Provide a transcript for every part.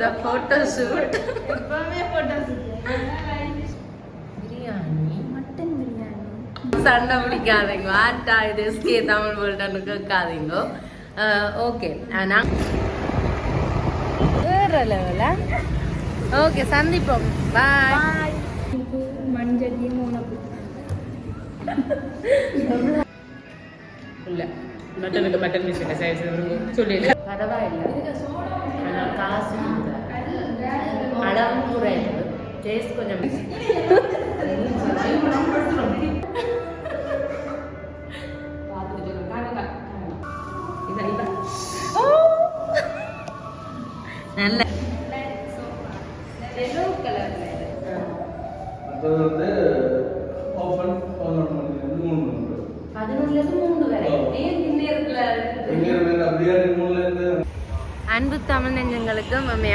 த photo shoot எப்பவுமே photos biryani. Mutton biryani. சண்டை பிடிக்காதீங்க. ஆட்டா இது எஸ்கே தமிழ் வேர்ல்டுன்னு கேட்காதீங்க. ஓகே. நான் வேற லெவலா ஓகே சந்திப்போம். பாய் மஞ்சள் இல்லை. மட்டனுக்கு மட்டன் பிஸ்கெட்டை சைஸ் சொல்லிடு. பரவாயில்ல. ஆனால் காசு அளவு குறைவு டேஸ்ட் கொஞ்சம் நல்ல எல்லோ கலர்ல அது வந்து ஓப்பன் பதினொன்று மணிலேருந்து மூணு மணி பதினொன்னுல இருந்து மூணு வரை ஏன் இந்நேரத்துல எங்கே பிரியாணி மூணுலேருந்து அன்பு தமிழ் நெஞ்சங்களுக்கும் நம்மை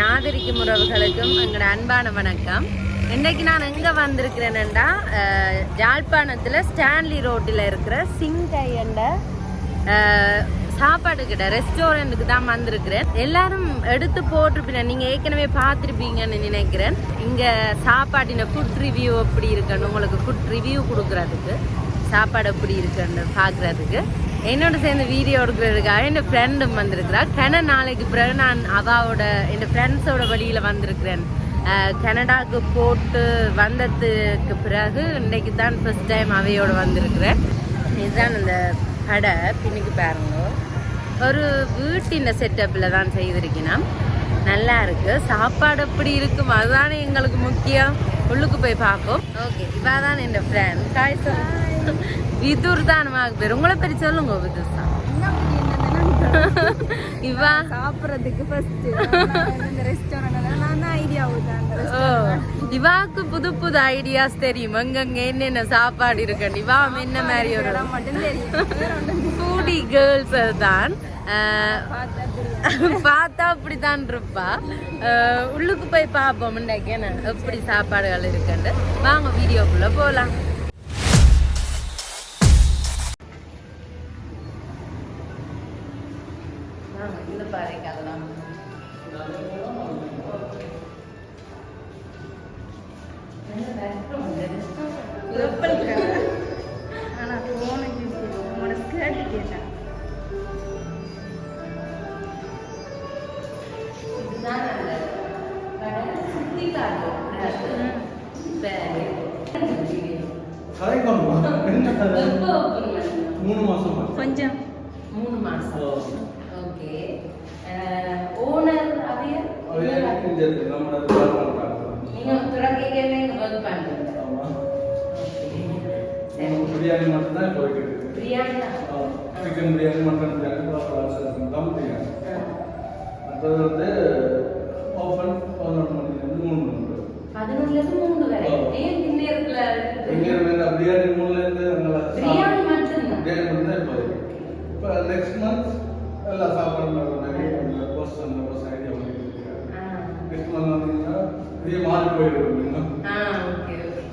ஆதரிக்கும் உறவுகளுக்கும் எங்களோட அன்பான வணக்கம். இன்றைக்கு நான் எங்கே வந்திருக்கிறேன்னா யாழ்ப்பாணத்தில் ஸ்டான்லி ரோட்டில் இருக்கிற சிங்கை சாப்பாடு கிட்ட ரெஸ்டாரண்ட்டுக்கு தான் வந்திருக்கிறேன். எல்லாரும் எடுத்து போட்டிருப்பீங்க. நீங்கள் ஏற்கனவே பார்த்துருப்பீங்கன்னு நினைக்கிறேன். இங்கே சாப்பாட்டின ஃபுட் ரிவ்யூ எப்படி இருக்குன்னு உங்களுக்கு ஃபுட் ரிவ்யூ கொடுக்குறதுக்கு சாப்பாடு எப்படி இருக்குன்னு பார்க்குறதுக்கு. என்னோட சேர்ந்து வீடியோ எடுக்கிறதுக்காக என் ஃப்ரெண்டும் வந்திருக்கிறா. கென நாளைக்கு பிறகு நான் அவாவோட என் ஃப்ரெண்ட்ஸோட வழியில் வந்திருக்கிறேன். கனடாவுக்கு போட்டு வந்ததுக்கு பிறகு இன்றைக்கு தான் ஃபஸ்ட் டைம் அவையோடு வந்திருக்கிறேன். இதுதான் இந்த கடை. பின்னுக்கு பாருங்க. ஒரு வீட்டின் செட்டப்பில் தான் செய்திருக்கேன் நல்லா இருக்கு. சாப்பாடு எப்படி இருக்கும்? அதுதானே எங்களுக்கு முக்கியம். உள்ளுக்கு போய் பார்ப்போம். ஓகே இவா தான் என் ஃப்ரெண்ட் காய் சொல்லு விதுர் தான் பேர். உங்களை பேர் சொல்லுங்க விதுர் தான் இவா? சாப்பிட்றதுக்கு ஃபர்ஸ்ட் இந்த நான் ஐடியா இவாக்கு புது புது ஐடியாஸ் தெரியும். எங்கெங்க என்னென்ன சாப்பாடு இருக்கு இவா என்ன மாதிரி ஒரு ஃபூடி கேர்ள்ஸ் தான். பார்த்தா அப்படித்தான் இருப்பா. உள்ளுக்கு போய் பார்ப்போம். என்ன? எப்படி சாப்பாடுகள் இருக்குன்னு. வாங்க வீடியோக்குள்ள போகலாம் open பண்ணீங்க? மூணு மாசமா? கொஞ்சம். மூணு மாசம் ஓ. ஓகே ஓனர் அவைய அது எனக்கு இந்த நம்மளோட வேலை பண்றாங்க. நீங்க துறக்கைகள் இங்க ஒர்க் பண்றீங்க ஆமா. சரி பிரியாணி மட்டும் தான் போய்கிட்டு இருக்கு பிரியாணி தான் சிக்கன் பிரியாணி மட்டன் பிரியாணி தம் பிரியாணி அடுத்தது வந்து ஓப்பன் பதினொன்று மணிலேருந்து மூணு மணி பதினொன்னுல இருந்து மூணு வரை. ஏன் இந்நேரத்துல எங்கே வேண்டாம் பிரியாணி மூணுலேருந்து அங்கே பிரியாணி மட்டும்தான். பிரியாணி மட்டும் தான் இப்போ இப்போ நெக்ஸ்ட் மந்த் எல்லா சாப்பாடும் நிறைய கோர்ஸ் அந்த கோர்ஸ் ஐடியா பண்ணிருக்காங்க ஆ. நெக்ஸ்ட் மந்த் வந்தீங்கன்னா இதே மாறி போயிடும் இன்னும். ஆ ஓகே ஓகே.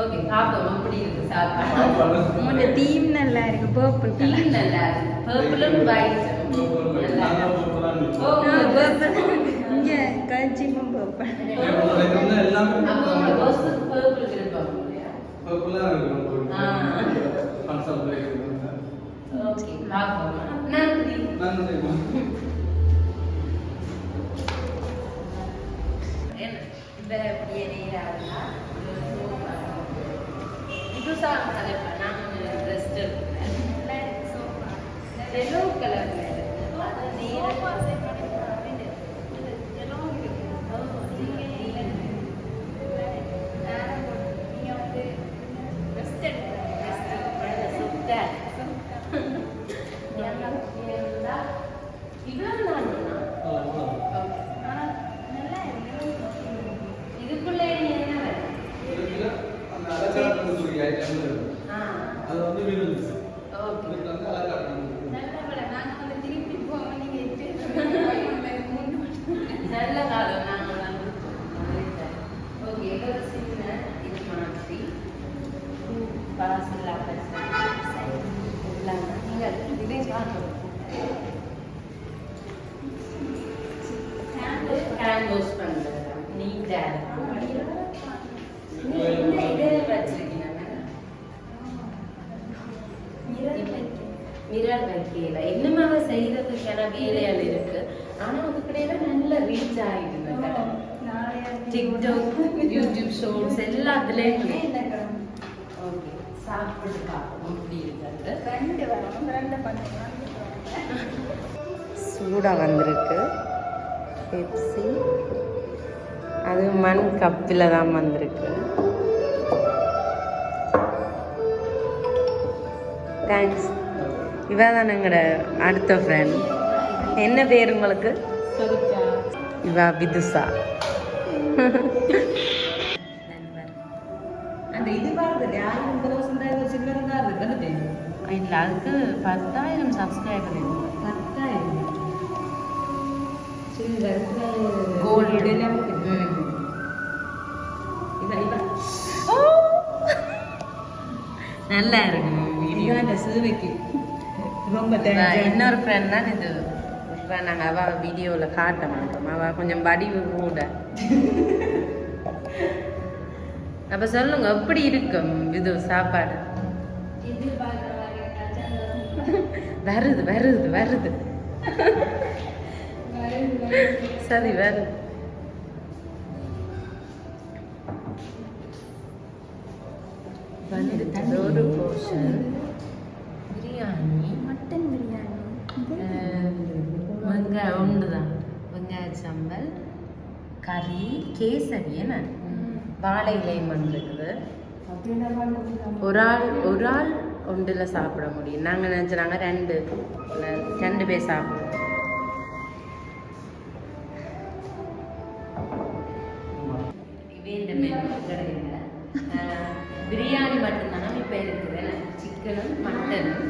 ஓகே பாப்போம் எப்படி இருக்கு சாப்பாடு. சாப்பாடு. உங்களோட தீம் நல்லா இருக்கு பர்பிள் டீ கலர் நல்லா இருக்கு. பர்பிளும் ஒயிட் ஆ. Okay, பார்ப்போம். நன்றி. என்ன, இந்த பிரியாணி ராவலா, இது சோபா. இது சாப்பிட தலைப்பா, நான் dress எடுக்கிறேன். Yellow colour ல இருக்கு. அது நேரா- ஓ, நீங்க இல்ல. Rest எடுக்கிறேன், சுத்த. இவ்வளவு நாளுமா? இதுக்குள்ளே நீ என்ன வேலை? ஆ, அது வந்து விருந்து ஓகே. இதுக்கு வந்து அலங்காரம் நல்ல வேலை நாங்கள் வந்து திருப்பி போவோம் நீங்கள் ஹேண்ட் வாஷ் பண்றது நீட்டா இதே வச்சிருக்கீங்க மிரர் வைக்கல. இன்னும் அவ செய்யறதுக்கான வேலையால் இருக்கு. ஆனா உங்க கடையில நல்ல ரீச் கடை. டிக்டாக் யூடியூப் ஷோர்ட்ஸ் எல்லாத்துலயும் ஓகே. சாப்பிட்டு பார்ப்போம். எப்படி இருக்கிறது ரெண்டு வரும். ரெண்டு பண்ணுறோம் சூடாக வந்திருக்கு. பெப்சி. அது மண் கப்பில் தான் வந்திருக்கு. தேங்க்ஸ் இவ தான் எங்களோட அடுத்த ஃப்ரெண்ட் என்ன பேர் உங்களுக்கு? இவா விதுசா இல்லை அதுக்கு பத்தாயிரம் சப்ஸ்கிரைபர் பத்தாயிரம். இதான் நல்லா இருக்கு. சிறுவைக்கு. ரொம்ப இன்னொரு ஃப்ரெண்ட் தான் இது நாங்கள் அவள் வீடியோவில் காட்ட மாட்டோம். அவள் கொஞ்சம் வடிவு கூட. அப்போ சொல்லுங்க எப்படி இருக்கும் இது சாப்பாடு? வருது வருது வருது. சரி வருது. வந்துட்டு ஒரு போர்ஷன் பிரியாணி மட்டன் பிரியாணி வெங்காயம் ஒன்று தான் வெங்காய சம்பல் கறி கேசரி என்ன வாழை இலை வந்துருக்குது ஒரு ஆள் ஒரு ஆள் ஒன்றில் சாப்பிட முடியும். நாங்கள் நினச்சினாங்க ரெண்டு ரெண்டு பேர் சாப்பிடுவோம். பிரியாணி மட்டும்தானே? இப்போ இருக்குது சிக்கனும் மட்டனும்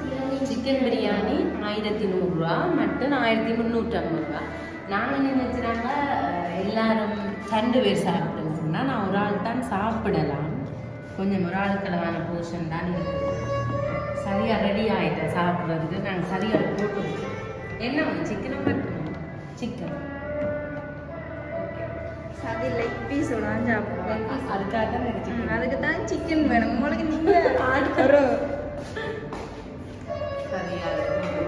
சிக்கன் பிரியாணி ஆயிரத்தி நூறுரூவா மட்டன் ஆயிரத்தி முந்நூற்றம்பது ரூபா. நாங்கள் நினைச்சுறாங்க எல்லாரும் ரெண்டு பேர் சாப்பிடுன்னு சொன்னால் நான் ஒரு ஆள் தான் சாப்பிடலாம். கொஞ்சம் ஒரு ஆளுக்களவான போர்ஷன் தான் இருக்குது. சரியாக ரெடி ஆகிட்டேன் சாப்பிட்றதுக்கு? நாங்கள் சரியாக போட்டு என்ன ஒன்று சிக்கனும் மட்டனும் சிக்கன் அது லெக் பீஸோட தான் அதுக்காக தான் அதுக்கு தான் சிக்கன் வேணும். உங்களுக்கு நீங்க ஆடுறோம் சரியா டேஸ்ட்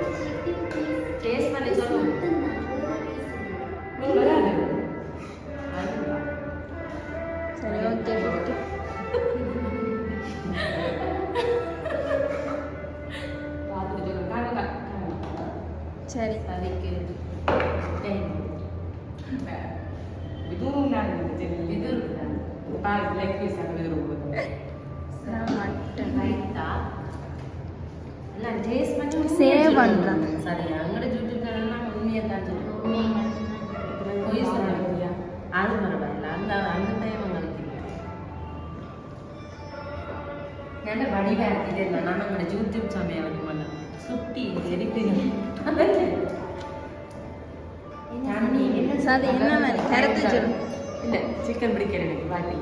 சிக்கன் பிடிக்கிற எனக்கு வாட்டி.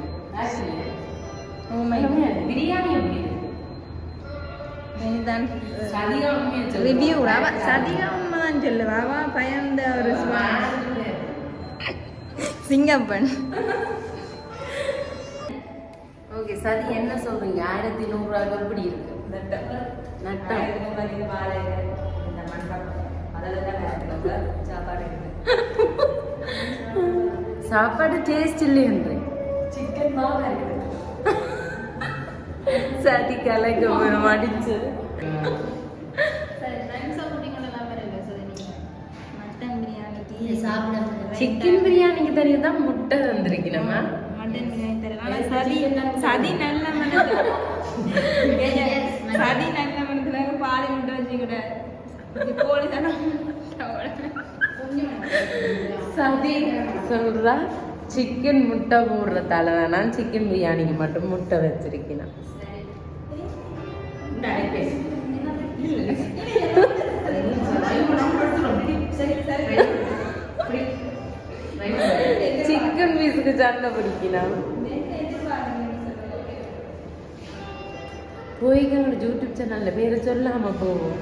ஓ மை பிரியாணி எப்படி இருக்கு? இதுதான் சதிகா உண்மையை சொல்லு. ரிவ்யூ அவ சதிகா உண்மை தான் சொல்லுவா. அவ பயந்த ஒரு சிங்கப்பன் சதி என்ன சொல்றீங்க? ஆயிரத்தி நூறுரூவா எப்படி இருக்கு? நட்டம். சாப்பாடு டேஸ்ட் இல்லையன்றி சிக்கன் தான் இருக்குது சதி கலைக்க ஒரு மடிச்சு. மட்டன் பிரியாணி சிக்கன் பிரியாணிக்கு தெரியும் தான் முட்டை தந்திருக்கணுமா மட்டன் சதி சதி நல்ல மனது சதி நல்ல பாதி தானே சதி சொல்றா சிக்கன் முட்டை போடுறதால தான்? நான் சிக்கன் பிரியாணிக்கு மட்டும் முட்டை வச்சிருக்கேன்? பீஸுக்கு சண்டை பிடிக்கலாம் போய்களோட யூடியூப் சேனல்ல பேரை சொல்லாம போவோம்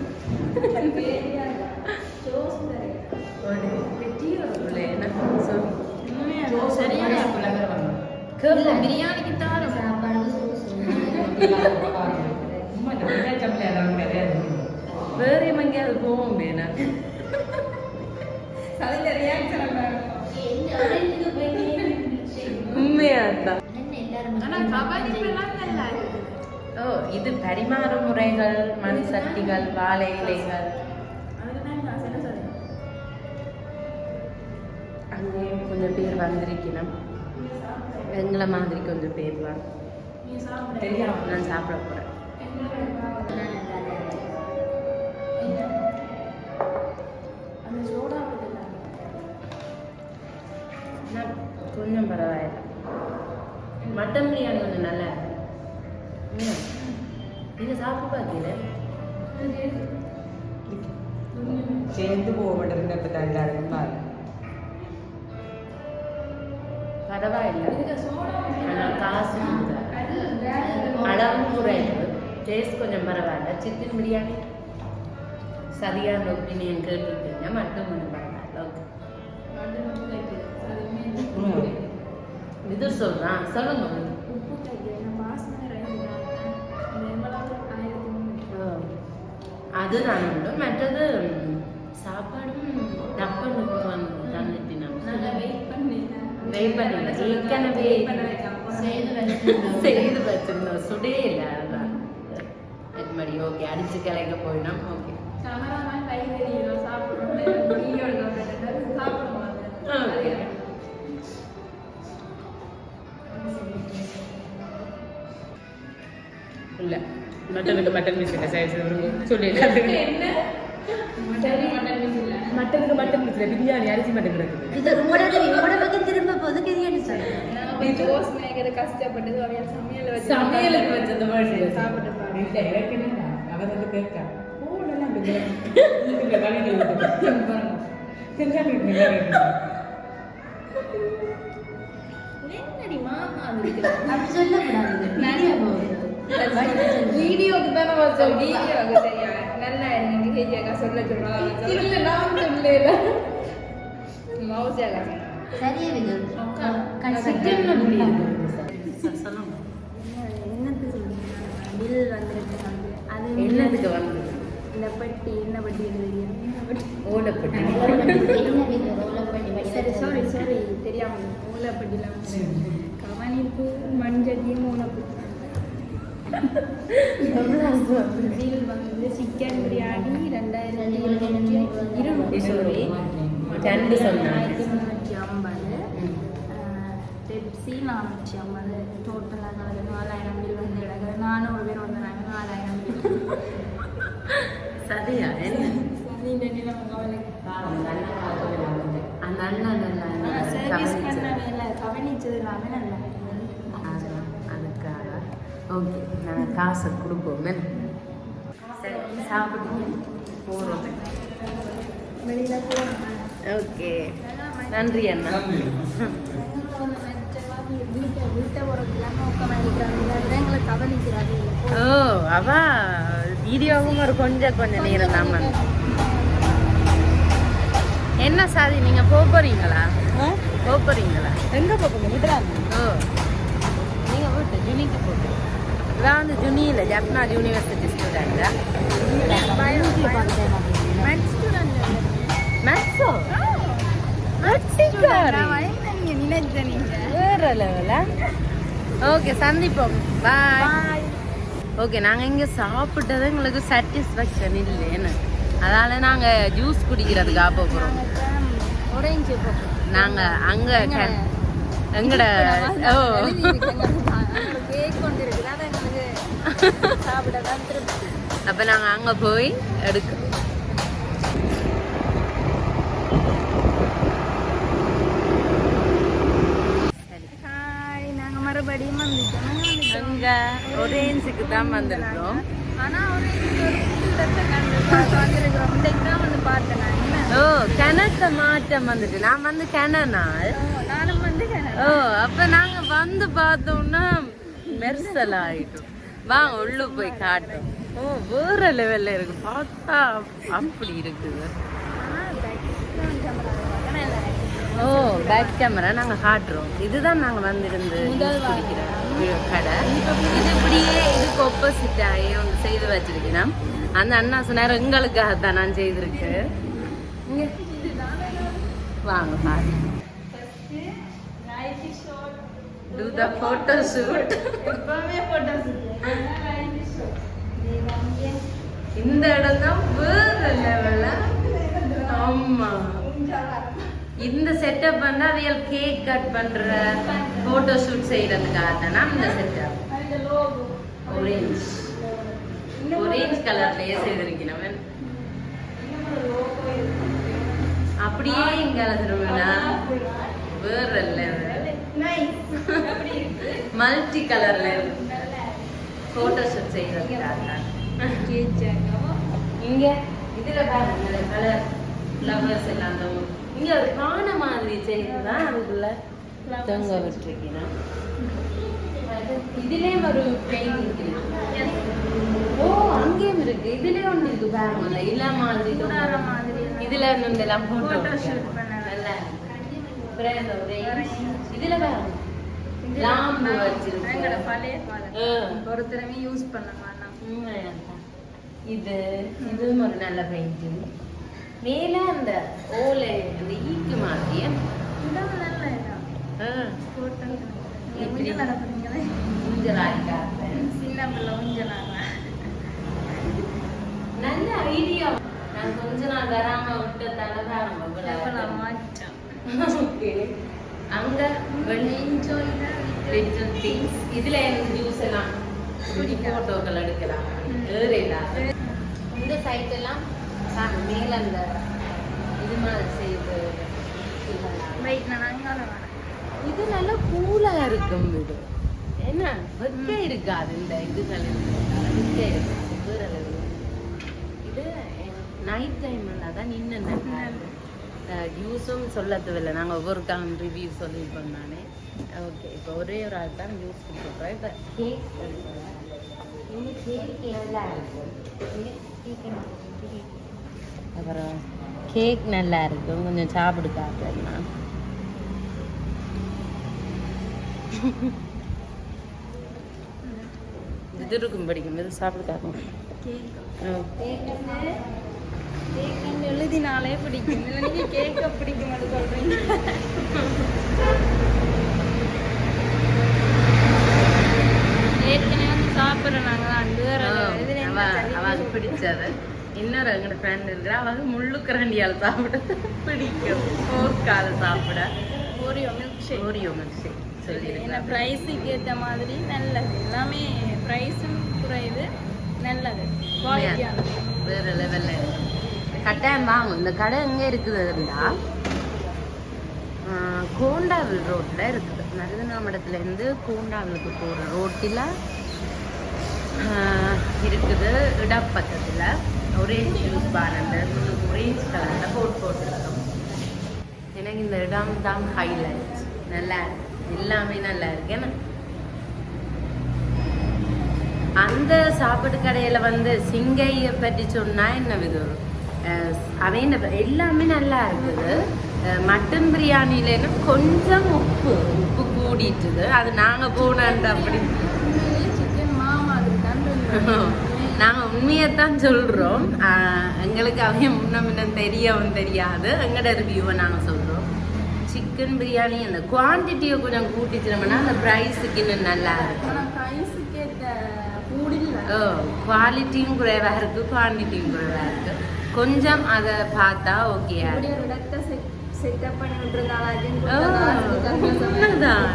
பிரியாணிக்கு தான் வேற எங்கேயாவது போவோம் வேணா உண்மையாதான் ஓ இது பரிமாறு முறைகள் மண் சட்டிகள் வாழை இலைகள். அங்கேயும் கொஞ்சம் பேர் வந்திருக்கணும். எங்களை மாதிரி கொஞ்சம் பேர் வா. தெரியும் நான் சாப்பிட போறேன். கொஞ்சம் பரவாயில்லை. மட்டன் பிரியாணி சாப்பிட்டு பார்த்தீங்க சேர்ந்து போக மாட்டேன் எல்லாருக்கும் பாரு பரவாயில்ல ஆனால் காசு இல்லை. அளவு குறைவு டேஸ்ட் கொஞ்சம் பரவாயில்ல சிக்கன் பிரியாணி சரியான ஒப்பீனியன் கேட்டுருக்கீங்க மட்டும் கொஞ்சம் பரவாயில்ல ஓகே இது சொல்றான் சொல்லுங்க ஓ. அதுதான் உண்டு மற்றது சாப்பாடும் டப்பனுக்கு வந்து தந்துட்டு நான் வெயிட் பண்ணல ஏற்கனவே செய்து வச்சிருந்தோம். சுடே இல்லை அதான். அது மாதிரி ஓகே அடிச்சு கிளைக்க போயிடும் ஓகே ஓகே இல்ல. மட்டனுக்கு மட்டன் பீஸ் இல்லை. சரி மட்டனுக்கு மட்டன் இல்லை பிரியாணி அரிசி மட்டன் கிடக்குது. இது உங்களோட பக்கம் திரும்ப போது பிரியாணி கஷ்டப்பட்டது சமையல் வச்சு சமையலுக்கு வச்சது சாப்பிட்டு அவர் வந்து கேட்கா அப்படி சொல்லக்கூடாது நிறைய போகுது வீடியோக்கு தானே வச்சோம் வீடியோக்கு சரியா நல்லா இருங்க கேஜியாக்கா சொல்ல சொல்லுவாங்க இல்ல நான் சொல்லல மௌசியாக்கா சரியா விது சிக்கன்ல முடியுது சொல்லுங்க. என்னது பில் வந்துருக்கு வந்து. அது என்னதுக்கு வந்து இந்த பெட்டி என்ன பெட்டி எழுதுறீங்க என்ன பெட்டி. ஓலப்பட்டி. என்ன விது ரோலப்பள்ளி சரி சாரி சாரி. தெரியாம மூலப்பட்டிலாம் கவனிப்பு மஞ்சள் பில் வந்து சிக்கன் பிரியாணி ரெண்டாயிரத்தி இருநூறு ரெண்டு சொன்னாங்க. முந்நூற்றி ஐம்பது பெப்சி நானூற்றி ஐம்பது டோட்டலாக நாலு நாலாயிரம் பில் வந்து கிடக்குது நானூறு பேர் வந்தாங்க நாலாயிரம் பில் சரியா அந்த அண்ணன் நல்லா கவனிச்சது. எல்லாமே நல்லா ஓகே நாங்கள் காசை கொடுப்போம்? சரி சாப்பிட்டு போகிறோம் ஓகே. நன்றி அண்ணா. ஓ அவ வீடியோவும் ஒரு கொஞ்சம் கொஞ்சம் நேரம் தான். என்ன சாதி நீங்க போக போறீங்களா? போக போறீங்களா? எங்க போங்க விடுறாங்க ஓ நீங்க வீட்டு ஜுனிக்கு போட்டு இவன் வந்து ஜுனியில் ஜப்னா யூனிவர்சிட்டி ஸ்டூடெண்டா மேக்ஸோ வேற லெவலா ஓகே சந்திப்போம். பாய் ஓகே நாங்கள் இங்கே சாப்பிட்டது எங்களுக்கு சாட்டிஸ்ஃபேக்ஷன் இல்லைன்னு. அதால நாங்கள் ஜூஸ் குடிக்கிறதுக்காக போகிறோம் ஒரேஞ்சு நாங்கள் அங்கே எங்கட? ஓ. அப்போ நாங்கள் அங்கே போய் எடுக்க ஹாய் நாங்கள் மறுபடியும் அங்கே ஒரேஞ்சுக்கு தான் வந்திருக்கிறோம். ஓ கிணத்த மாற்றம் வந்துட்டு. நான் வந்து ஓ, நானும் வந்து ஓ அப்ப நாங்க வந்து பார்த்தோம்னா மெர்சல் ஆயிட்டோம். வாங்க உள்ள போய் காட்டும் ஓ வேற லெவல்ல இருக்கு. பார்த்தா அப்படி இருக்குது ஓ பேக் கேமரா நாங்க காட்டுறோம். இதுதான் நாங்க வந்திருந்து கடை. இது இப்படியே இதுக்கு ஆப்போசிட்டாகி ஒன்று செய்து வச்சிருக்கிறோம் அந்த அண்ணா சொன்னார் எங்களுக்காக தான் நான் செய்திருக்கேன். இங்க. வாங்க பாரு Do the photo shoot. எப்பவுமே போட்டோஸ் இந்த இடம் தான் வேற லெவல்ல ஆமா. இந்த செட்டப் வந்து அவியல் கேக் கட் பண்ற போட்டோ ஷூட் செய்யறதுக்காக தானே இந்த செட்டப் ஒரேஞ்ச் ஒரேஞ்ச் கலர்லயே செய்திருக்கிறவன். அப்படியே இங்க திரும்பினா வேற லெவல் மல்டி கலர்ல போட்டோ ஷூட் செய்யறதுக்காக இங்க இதுல பாருங்க கலர் ஃப்ளவர்ஸ் எல்லாம் இங்க ஒரு மாதிரி செய்துதான் அதுக்குள்ள தொங்க விட்டுருக்கீங்க. இதுலயே ஒரு இருக்கு. ஓ அங்கேயும் இருக்கு. இதுலயே ஒண்ணு இருக்கு பாருங்க மாதிரி. இதுல இருந்து எல்லாம் போட்டோ Photo shoot பண்ணலாம். நல்லா இருக்கு. இந்த ஒரு இதுல லாம்பு. ஒரு திறமை யூஸ் பண்ண உண்மையாதான். இது இதுவும் ஒரு நல்ல பெயிண்டிங் மேல அந்த ஓலை அந்த ஈக்கு மாதிரியே. இடம் நல்ல இடம். ஆ, போட்டோ இப்படி. ஊஞ்சல் நடப்புறீங்களே ஊஞ்சலா இருக்காங்க. சின்ன பிள்ளை ஊஞ்சலாங்க நல்ல ஐடியா நான் கொஞ்ச நாள் வராம விட்டதால தான் அங்க திங்ஸ் இதுல எனக்கு ஜூஸ் எல்லாம் போட்டோக்கள் எடுக்கலாம். இந்த சைட் எல்லாம் மேல அந்த இது மாதிரி செய்து இது நல்லா கூலா இருக்கும் இது என்ன? வெக்க இருக்காது இந்த இதுகள். வெக்க இருக்கும் நைட் டைம் தான் நின்று ஜூஸும் சொல்ல தேவையில்லை நாங்கள் ஒவ்வொரு காலம் ரிவ்யூ சொல்லியிருப்போம் நானே. ஓகே இப்போ ஒரே ஒரு ஆள் தான் ஜூஸ் கொடுத்துருக்கோம். இப்போ கேக் கேக் நல்லா அப்புறம் கேக் நல்லா இருக்கும் கொஞ்சம் சாப்பிடு இது இருக்கும் படிக்கும். இது சாப்பிடு காட்டும் எழுதினாலே பிடிக்கும். இல்லை நீங்க கேக்க பிடிக்க மாட்டேன் சொல்றீங்க. ஏற்கனவே வந்து சாப்பிட்றோம் நாங்கள் அண்டு அவ சரி அவளுக்கு பிடிச்சது. இன்னொரு எங்கட ஃப்ரெண்ட் இருக்கிறா. அவளுக்கு முள்ளு கரண்டியால் சாப்பிட பிடிக்கும். போர்க்கால சாப்பிட. Oreo milk shake Oreo milk ஏன்னா சொல்லியிருக்கேன் ப்ரைஸுக்கு ஏற்ற மாதிரி நல்லது. எல்லாமே ப்ரைஸும் குறையுது. நல்லது. வேற லெவல்ல இருக்கு. கட்டாயம் வாங்கும் இந்த கடை எங்க இருக்குதுன்னா கோண்டாவில் ரோட்ல இருக்குது. மருதநாமடத்துல இருந்து கோண்டாவிலுக்கு போற ரோட்டில் இருக்குது இடப்பக்கத்தில். ஒரேஞ்ச் ஜூஸ் பார் அந்த ஒரேஞ்ச் கலர்ல போட்டு போட்டுருக்கோம் எனக்கு இந்த இடம் தான் ஹைலைட் நல்லா இருக்கு. எல்லாமே நல்லா இருக்கு. ஏன்னா அந்த சாப்பாடு கடையில வந்து சிங்கையை பற்றி சொன்னா என்ன விதம்? அவன் எல்லாமே நல்லா இருக்குது. மட்டன் பிரியாணியில கொஞ்சம் உப்பு உப்பு கூடிட்டுது. அது நாங்க போனாண்டு அப்படி. சிக்கன் மாமா அது கண்டு நாங்க உண்மையைத்தான் சொல்றோம். அஹ் எங்களுக்கு அவன் முன்ன முன்ன தெரியவும் தெரியாது. எங்கட ரிவ்யூவை நாங்க சொல்றோம். சிக்கன் பிரியாணி அந்த குவான்டிட்டியை கொஞ்சம் கூட்டிச்சிருந்தோம்னா அந்த ப்ரைஸுக்கு இன்னும் நல்லா இருக்கும். குவாலிட்டியும் குறைவாக இருக்கு குவான்டிட்டியும் குறைவாக இருக்கு. கொஞ்சம் அதை பார்த்தா செட் செட்டப் பண்ணி விட்டுருந்தாலும் ஓ, உண்மைதான்.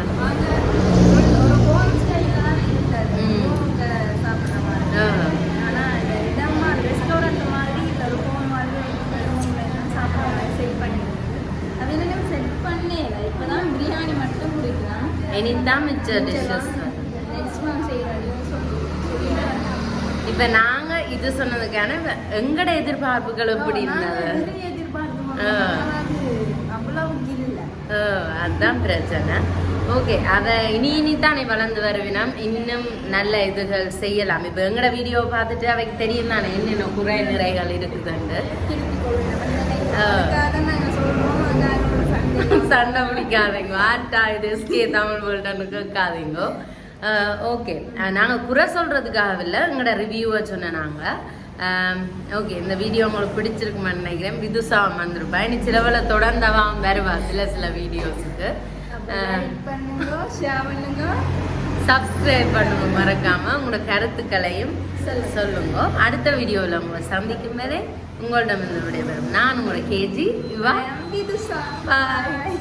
ஒரு இப்ப எங்கட எதிர்பார்ப்புகள் எப்படி இருந்தது? அதான் பிரச்சனை. ஓகே அதை இனி இனி தானே வளர்ந்து வருவினம் இன்னும் நல்ல இதுகள் செய்யலாம். இப்போ எங்கட வீடியோ பார்த்துட்டு அவைக்கு தெரியும் தானே என்னென்ன குறை நிறைகள் இருக்குதுண்டு சண்டை பிடிக்காதீங்க. ஆட்டா இது எஸ்கே தமிழ் வேர்ல்டுன்னு கேட்காதீங்க. ஓகே. நாங்கள் குறை சொல்கிறதுக்காக இல்லை எங்களோட ரிவ்யூவை சொன்ன நாங்கள் ஓகே இந்த வீடியோ உங்களுக்கு பிடிச்சிருக்குமான்னு நினைக்கிறேன். விதுசாவும் வந்திருப்பேன் இனி சிலவளை தொடர்ந்தவாம் வருவா. சில சில வீடியோஸுக்கு பண்ணுங்க ஷேர் பண்ணுங்க. சப்ஸ்கிரைப் பண்ணுங்க மறக்காம. உங்களோட கருத்துக்களையும் சொல்லுங்க. அடுத்த வீடியோவில் உங்களை சந்திக்கும் வரை உங்களிடம் இருந்து விடைபெறும். நான் உங்களோட கேஜி இது Bye.